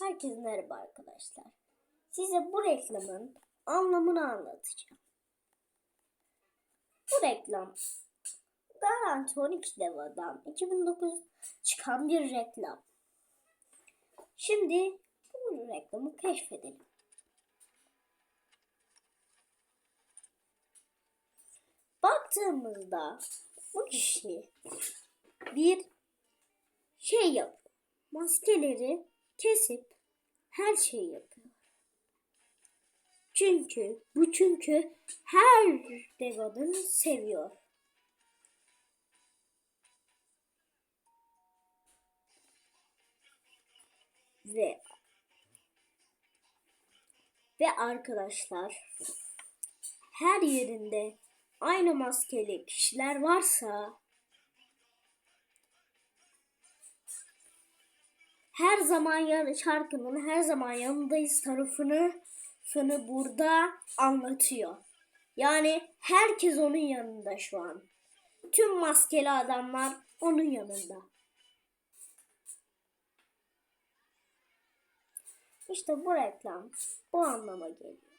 Herkese merhaba arkadaşlar. Size bu reklamın anlamını anlatacağım. Bu reklam Garanti 12 Deva'dan 2009 çıkan bir reklam. Şimdi bu reklamı keşfedelim. Baktığımızda bu kişi bir şey yapıyor. Maskeleri kesip her şeyi yapıyor. Çünkü bu çünkü her dev adamı seviyor. Ve ve arkadaşlar her yerinde aynı maskeli kişiler varsa her zaman yan şarkının her zaman yanındayız tarafını fını burada anlatıyor. Yani herkes onun yanında şu an. Tüm maskeli adamlar onun yanında. İşte bu reklam bu anlama geliyor.